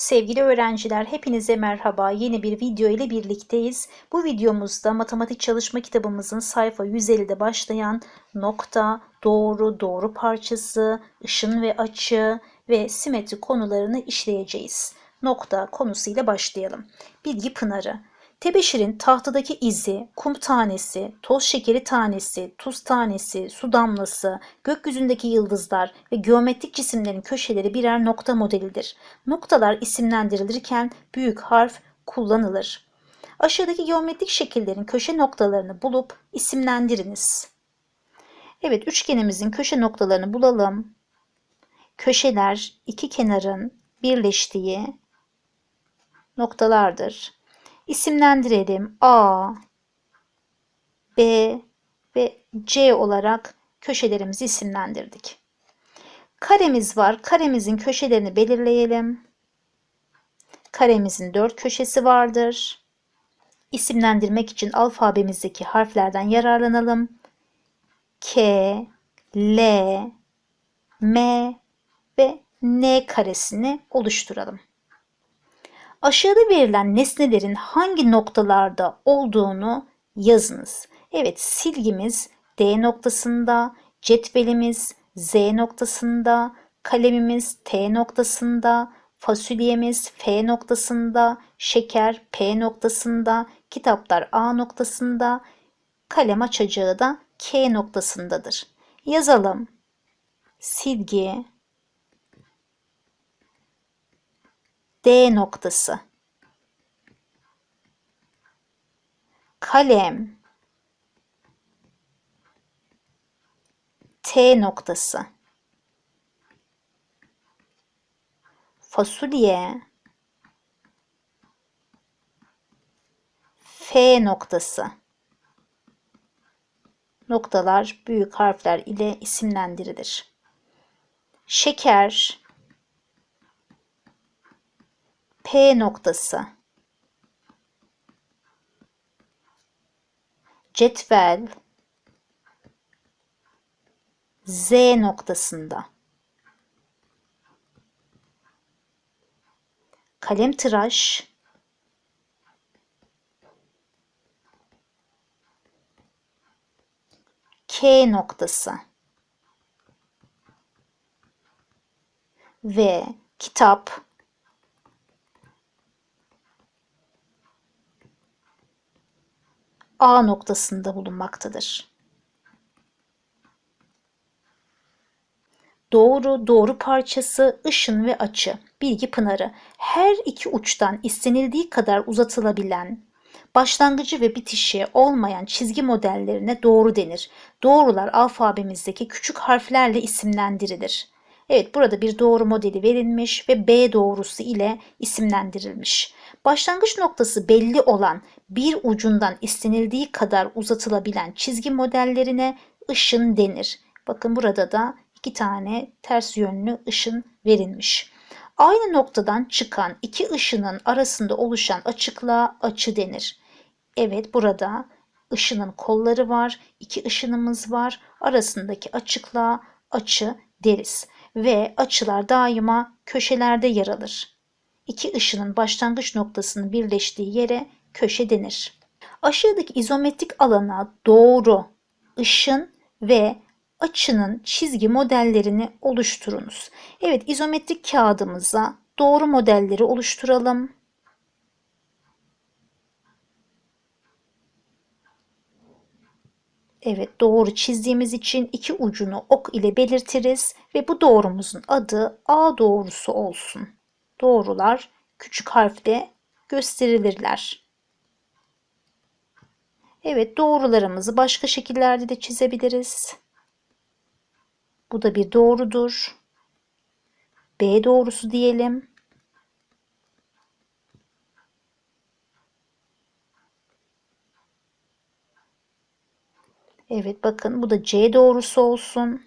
Sevgili öğrenciler, hepinize merhaba. Yeni bir video ile birlikteyiz. Bu videomuzda matematik çalışma kitabımızın sayfa 150'de başlayan nokta, doğru, doğru parçası, ışın ve açı ve simetri konularını işleyeceğiz. Nokta konusuyla başlayalım. Bilgi pınarı. Tebeşirin tahtadaki izi, kum tanesi, toz şekeri tanesi, tuz tanesi, su damlası, gökyüzündeki yıldızlar ve geometrik cisimlerin köşeleri birer nokta modelidir. Noktalar isimlendirilirken büyük harf kullanılır. Aşağıdaki geometrik şekillerin köşe noktalarını bulup isimlendiriniz. Evet, üçgenimizin köşe noktalarını bulalım. Köşeler iki kenarın birleştiği noktalardır isimlendirelim. A, B ve C olarak köşelerimizi isimlendirdik. Karemiz var. Karemizin köşelerini belirleyelim. Karemizin dört köşesi vardır. İsimlendirmek için alfabemizdeki harflerden yararlanalım. K, L, M ve N karesini oluşturalım. Aşağıda verilen nesnelerin hangi noktalarda olduğunu yazınız. Evet silgimiz D noktasında, cetvelimiz Z noktasında, kalemimiz T noktasında, fasulyemiz F noktasında, şeker P noktasında, kitaplar A noktasında, kalem açacağı da K noktasındadır. Yazalım. Silgi D noktası. Kalem T noktası. Fasulye F noktası. Noktalar büyük harfler ile isimlendirilir. Şeker P noktası. Cetvel Z noktasında. Kalem tıraş. K noktası. Ve kitap A noktasında bulunmaktadır. Doğru, doğru parçası, ışın ve açı, bilgi pınarı her iki uçtan istenildiği kadar uzatılabilen, başlangıcı ve bitişi olmayan çizgi modellerine doğru denir. Doğrular alfabemizdeki küçük harflerle isimlendirilir. Evet burada bir doğru modeli verilmiş ve B doğrusu ile isimlendirilmiş. Başlangıç noktası belli olan bir ucundan istenildiği kadar uzatılabilen çizgi modellerine ışın denir. Bakın burada da iki tane ters yönlü ışın verilmiş. Aynı noktadan çıkan iki ışının arasında oluşan açıklığa açı denir. Evet burada ışının kolları var, iki ışınımız var. Arasındaki açıklığa açı deriz ve açılar daima köşelerde yer alır. İki ışının başlangıç noktasının birleştiği yere köşe denir. Aşağıdaki izometrik alana doğru ışın ve açının çizgi modellerini oluşturunuz. Evet izometrik kağıdımıza doğru modelleri oluşturalım. Evet doğru çizdiğimiz için iki ucunu ok ile belirtiriz ve bu doğrumuzun adı A doğrusu olsun. Doğrular küçük harfle gösterilirler. Evet doğrularımızı başka şekillerde de çizebiliriz. Bu da bir doğrudur. B doğrusu diyelim. Evet bakın bu da C doğrusu olsun.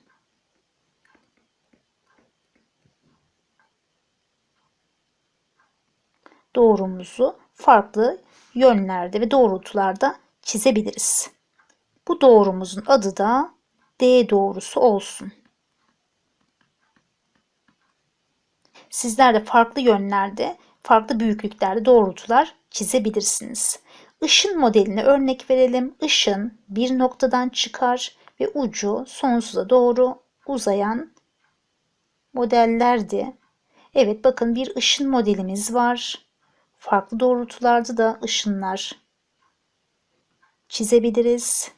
Doğrumuzu farklı yönlerde ve doğrultularda çizebiliriz. Bu doğrumuzun adı da D doğrusu olsun. Sizler de farklı yönlerde, farklı büyüklüklerde doğrultular çizebilirsiniz. Işın modeline örnek verelim. Işın bir noktadan çıkar ve ucu sonsuza doğru uzayan modellerdi. Evet bakın bir ışın modelimiz var. Farklı doğrultularda da ışınlar çizebiliriz.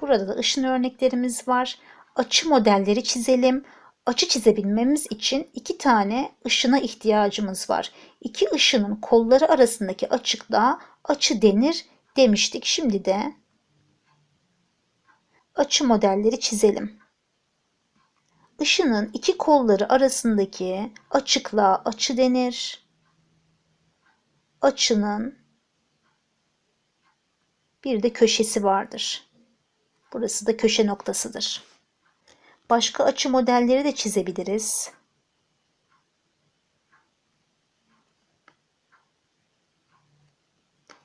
Burada da ışın örneklerimiz var. Açı modelleri çizelim. Açı çizebilmemiz için iki tane ışına ihtiyacımız var. İki ışının kolları arasındaki açıklığa açı denir demiştik. Şimdi de açı modelleri çizelim. Işının iki kolları arasındaki açıklığa açı denir. Açının bir de köşesi vardır. Burası da köşe noktasıdır. Başka açı modelleri de çizebiliriz.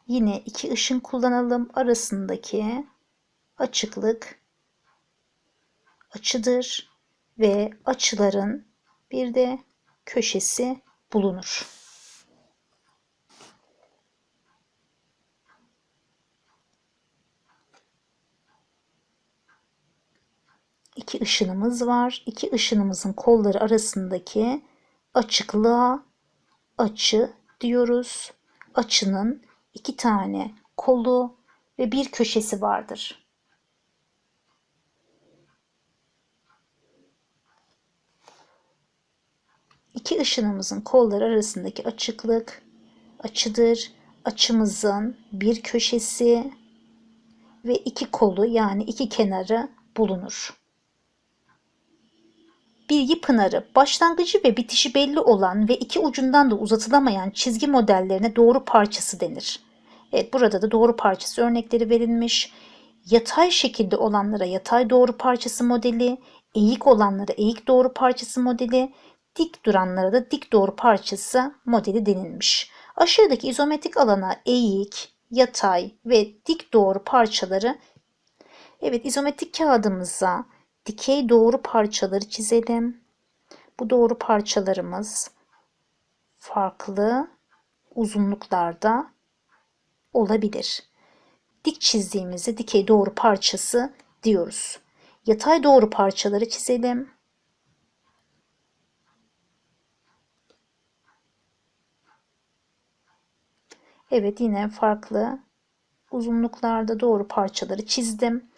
Yine iki ışın kullanalım. Arasındaki açıklık açıdır ve açıların bir de köşesi bulunur. İki ışınımız var. İki ışınımızın kolları arasındaki açıklığa açı diyoruz. Açının iki tane kolu ve bir köşesi vardır. İki ışınımızın kolları arasındaki açıklık açıdır. Açımızın bir köşesi ve iki kolu yani iki kenarı bulunur. Bilgi pınarı, başlangıcı ve bitişi belli olan ve iki ucundan da uzatılamayan çizgi modellerine doğru parçası denir. Evet burada da doğru parçası örnekleri verilmiş. Yatay şekilde olanlara yatay doğru parçası modeli, eğik olanlara eğik doğru parçası modeli, dik duranlara da dik doğru parçası modeli denilmiş. Aşağıdaki izometrik alana eğik, yatay ve dik doğru parçaları Evet izometrik kağıdımıza dikey doğru parçaları çizelim. Bu doğru parçalarımız farklı uzunluklarda olabilir. Dik çizdiğimizde dikey doğru parçası diyoruz. Yatay doğru parçaları çizelim. Evet yine farklı uzunluklarda doğru parçaları çizdim.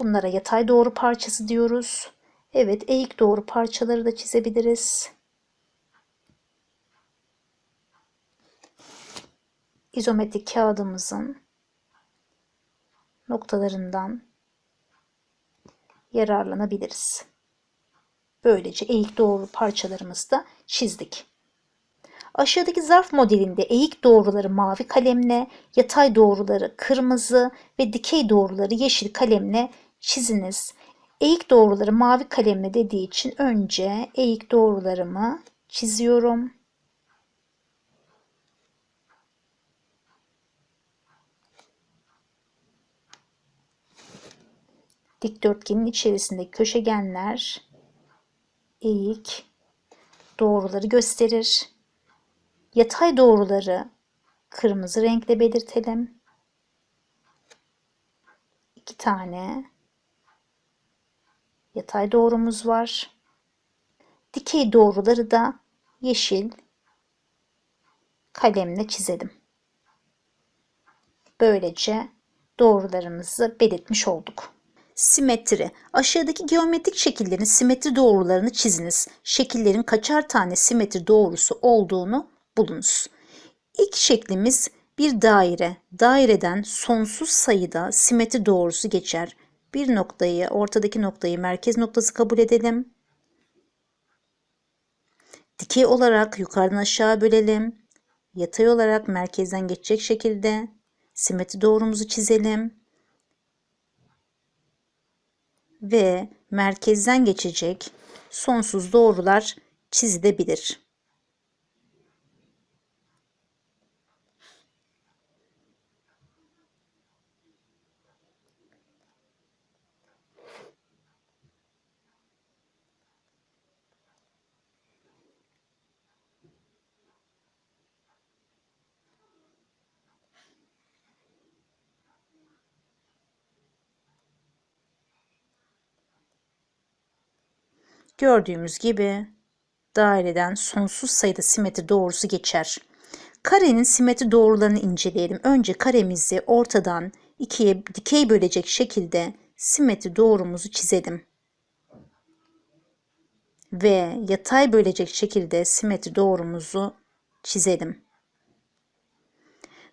Bunlara yatay doğru parçası diyoruz. Evet eğik doğru parçaları da çizebiliriz. İzometrik kağıdımızın noktalarından yararlanabiliriz. Böylece eğik doğru parçalarımızı da çizdik. Aşağıdaki zarf modelinde eğik doğruları mavi kalemle, yatay doğruları kırmızı ve dikey doğruları yeşil kalemle çiziniz. Eğik doğruları mavi kalemle dediği için önce eğik doğrularımı çiziyorum. Dikdörtgenin içerisindeki köşegenler eğik doğruları gösterir. Yatay doğruları kırmızı renkle belirtelim. İki tane yatay doğrumuz var. Dikey doğruları da yeşil kalemle çizelim. Böylece doğrularımızı belirtmiş olduk. Simetri. Aşağıdaki geometrik şekillerin simetri doğrularını çiziniz. Şekillerin kaçar tane simetri doğrusu olduğunu bulunuz. İlk şeklimiz bir daire. Daireden sonsuz sayıda simetri doğrusu geçer. Bir noktayı, ortadaki noktayı merkez noktası kabul edelim. Dikey olarak yukarıdan aşağı bölelim. Yatay olarak merkezden geçecek şekilde simetri doğrumuzu çizelim. ve merkezden geçecek sonsuz doğrular çizilebilir. Gördüğümüz gibi daireden sonsuz sayıda simetri doğrusu geçer. Karenin simetri doğrularını inceleyelim. Önce karemizi ortadan ikiye dikey bölecek şekilde simetri doğrumuzu çizelim. Ve yatay bölecek şekilde simetri doğrumuzu çizelim.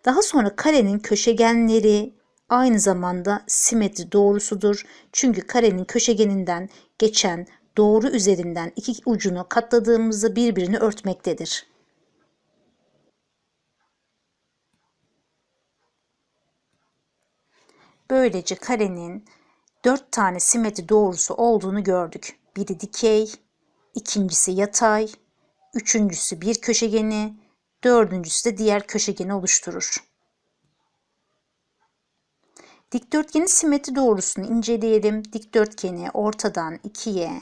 Daha sonra karenin köşegenleri aynı zamanda simetri doğrusudur. Çünkü karenin köşegeninden geçen doğru üzerinden iki ucunu katladığımızda birbirini örtmektedir. Böylece karenin dört tane simetri doğrusu olduğunu gördük. Biri dikey, ikincisi yatay, üçüncüsü bir köşegeni, dördüncüsü de diğer köşegeni oluşturur. Dikdörtgenin simetri doğrusunu inceleyelim. Dikdörtgeni ortadan ikiye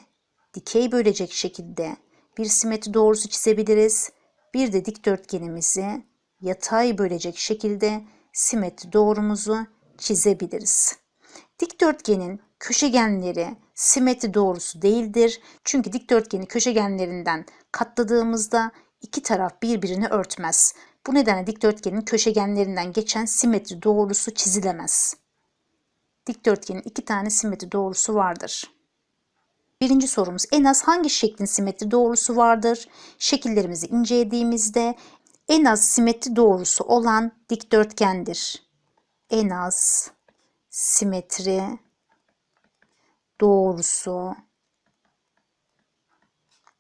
dikey bölecek şekilde bir simetri doğrusu çizebiliriz. Bir de dikdörtgenimizi yatay bölecek şekilde simetri doğrumuzu çizebiliriz. Dikdörtgenin köşegenleri simetri doğrusu değildir. Çünkü dikdörtgeni köşegenlerinden katladığımızda iki taraf birbirini örtmez. Bu nedenle dikdörtgenin köşegenlerinden geçen simetri doğrusu çizilemez. Dikdörtgenin iki tane simetri doğrusu vardır. Birinci sorumuz en az hangi şeklin simetri doğrusu vardır? Şekillerimizi incelediğimizde en az simetri doğrusu olan dikdörtgendir. En az simetri doğrusu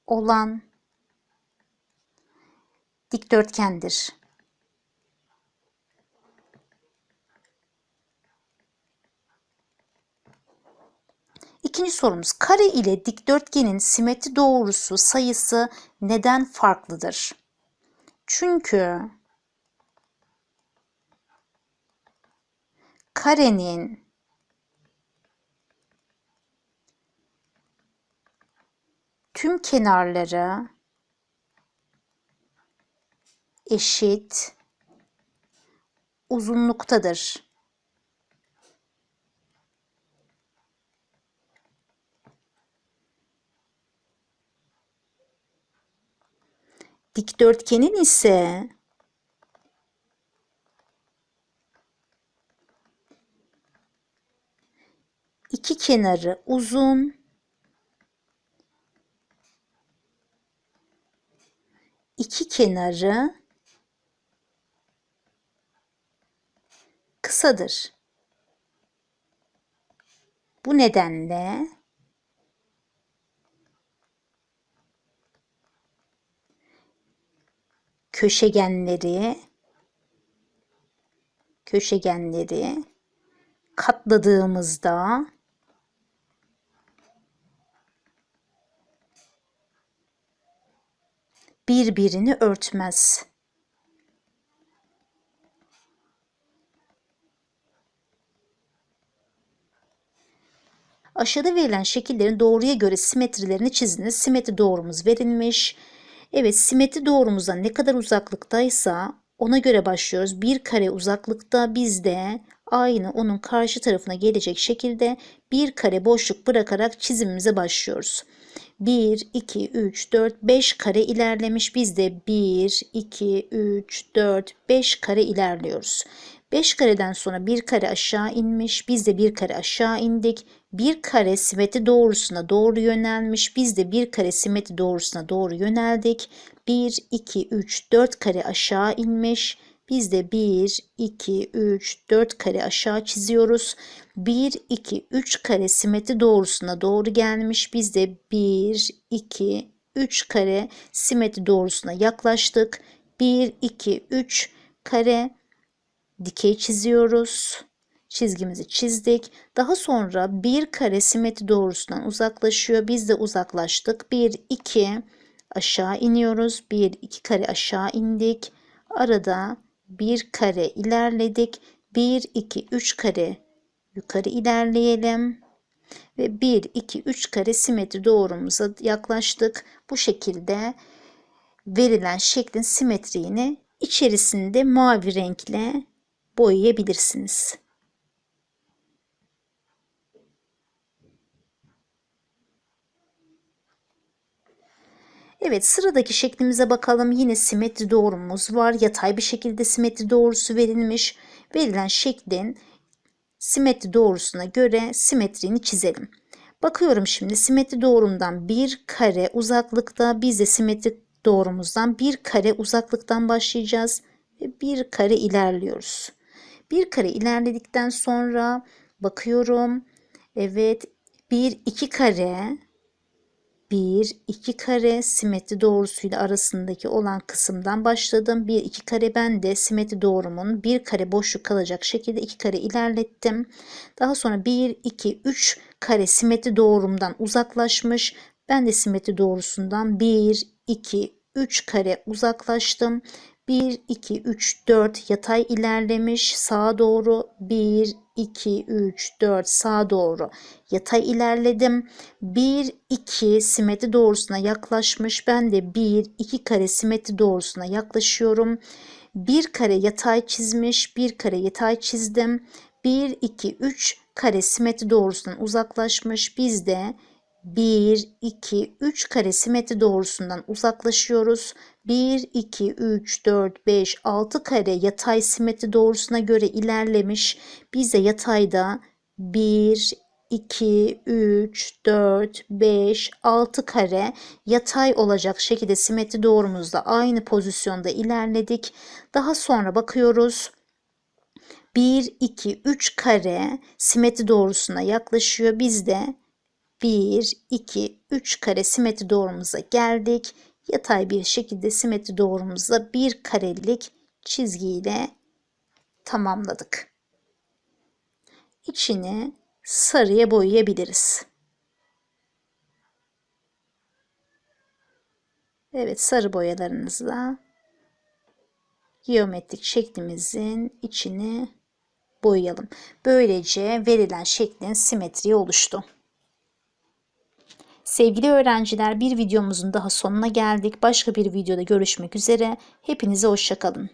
olan dikdörtgendir. İkinci sorumuz kare ile dikdörtgenin simetri doğrusu sayısı neden farklıdır? Çünkü karenin tüm kenarları eşit uzunluktadır. Dikdörtgenin ise iki kenarı uzun, iki kenarı kısadır. Bu nedenle köşegenleri köşegenleri katladığımızda birbirini örtmez. Aşağıda verilen şekillerin doğruya göre simetrilerini çiziniz. Simetri doğrumuz verilmiş. Evet simetri doğrumuza ne kadar uzaklıktaysa ona göre başlıyoruz. Bir kare uzaklıkta biz de aynı onun karşı tarafına gelecek şekilde bir kare boşluk bırakarak çizimimize başlıyoruz. 1, 2, 3, 4, 5 kare ilerlemiş. Biz de 1, 2, 3, 4, 5 kare ilerliyoruz. 5 kareden sonra bir kare aşağı inmiş. Biz de bir kare aşağı indik. Bir kare simetri doğrusuna doğru yönelmiş. Biz de bir kare simetri doğrusuna doğru yöneldik. 1, 2, 3, 4 kare aşağı inmiş. Biz de 1, 2, 3, 4 kare aşağı çiziyoruz. 1, 2, 3 kare simetri doğrusuna doğru gelmiş. Biz de 1, 2, 3 kare simetri doğrusuna yaklaştık. 1, 2, 3 kare dikey çiziyoruz. Çizgimizi çizdik. Daha sonra bir kare simetri doğrusundan uzaklaşıyor. Biz de uzaklaştık. 1, 2 aşağı iniyoruz. 1, 2 kare aşağı indik. Arada bir kare ilerledik. 1, 2, 3 kare yukarı ilerleyelim. Ve 1, 2, 3 kare simetri doğrumuza yaklaştık. Bu şekilde verilen şeklin simetriğini içerisinde mavi renkle boyayabilirsiniz. Evet sıradaki şeklimize bakalım. Yine simetri doğrumuz var. Yatay bir şekilde simetri doğrusu verilmiş. Verilen şeklin simetri doğrusuna göre simetriğini çizelim. Bakıyorum şimdi simetri doğrumdan bir kare uzaklıkta biz de simetri doğrumuzdan bir kare uzaklıktan başlayacağız ve bir kare ilerliyoruz. Bir kare ilerledikten sonra bakıyorum. Evet bir iki kare 1, 2 kare simetri doğrusuyla arasındaki olan kısımdan başladım. 1, 2 kare ben de simetri doğrumun 1 kare boşluk kalacak şekilde 2 kare ilerlettim. Daha sonra 1, 2, 3 kare simetri doğrumdan uzaklaşmış. Ben de simetri doğrusundan 1, 2, 3 kare uzaklaştım. 1, 2, 3, 4 yatay ilerlemiş sağa doğru 1, 2, 3, 4 sağa doğru yatay ilerledim. 1, 2 simetri doğrusuna yaklaşmış. Ben de 1, 2 kare simetri doğrusuna yaklaşıyorum. 1 kare yatay çizmiş. 1 kare yatay çizdim. 1, 2, 3 kare simetri doğrusundan uzaklaşmış. Biz de 1, 2, 3 kare simetri doğrusundan uzaklaşıyoruz. 1, 2, 3, 4, 5, 6 kare yatay simetri doğrusuna göre ilerlemiş. Biz de yatayda 1, 2, 3, 4, 5, 6 kare yatay olacak şekilde simetri doğrumuzda aynı pozisyonda ilerledik. Daha sonra bakıyoruz. 1, 2, 3 kare simetri doğrusuna yaklaşıyor. Biz de 1, 2, 3 kare simetri doğrumuza geldik. Yatay bir şekilde simetri doğrumuza bir karelik çizgiyle tamamladık. İçini sarıya boyayabiliriz. Evet sarı boyalarınızla geometrik şeklimizin içini boyayalım. Böylece verilen şeklin simetriği oluştu. Sevgili öğrenciler bir videomuzun daha sonuna geldik. Başka bir videoda görüşmek üzere. Hepinize hoşçakalın.